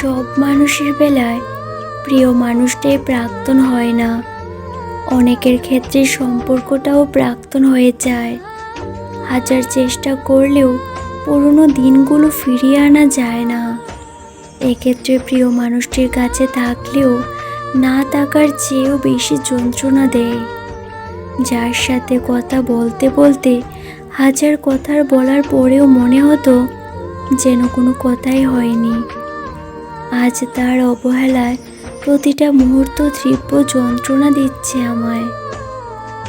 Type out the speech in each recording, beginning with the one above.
সব মানুষের বেলায় প্রিয় মানুষটাই প্রাক্তন হয় না। অনেকের ক্ষেত্রে সম্পর্কটাও প্রাক্তন হয়ে যায়। হাজার চেষ্টা করলেও পুরনো দিনগুলো ফিরিয়ে আনা যায় না। এক্ষেত্রে প্রিয় মানুষটির কাছে থাকলেও না থাকার চেয়েও বেশি যন্ত্রণা দেয়। যার সাথে কথা বলতে বলতে হাজার কথার বলার পরেও মনে হতো যেন কোনো কথাই হয়নি। আজ তার অবহেলায় প্রতিটা মুহূর্ত তীব্র যন্ত্রণা দিচ্ছে আমায়।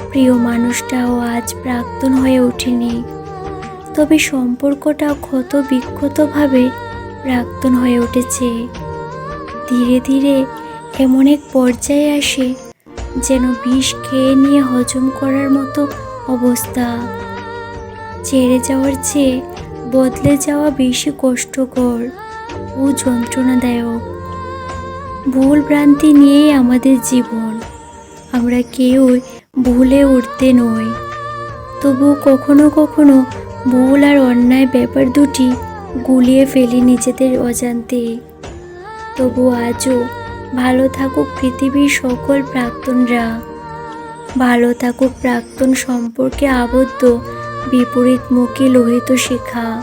প্রিয় মানুষটাও আজ প্রাক্তন হয়ে ওঠেনি। তবে সম্পর্কটা ক্ষত বিক্ষতভাবে প্রাক্তন হয়ে উঠেছে। ধীরে ধীরে এমন এক পর্যায়ে আসে যেন বিষ খেয়ে নিয়ে হজম করার মতো অবস্থা। ছেড়ে যাওয়ার চেয়ে বদলে যাওয়া বেশি কষ্টকর। ও যন্ত্রণাদায়ক। ভুল ভ্রান্তি নিয়েই আমাদের জীবন। আমরা কেউই ভুলে উঠতে নই। তবু কখনো কখনো ভুল আর অন্যায় ব্যাপার দুটি গুলিয়ে ফেলি নিজেদের অজান্তে। তবু আজও ভালো থাকুক পৃথিবীর সকল প্রাক্তনরা। ভালো থাকুক প্রাক্তন সম্পর্কে আবদ্ধ বিপরীতমুখী লোহিত শিখা।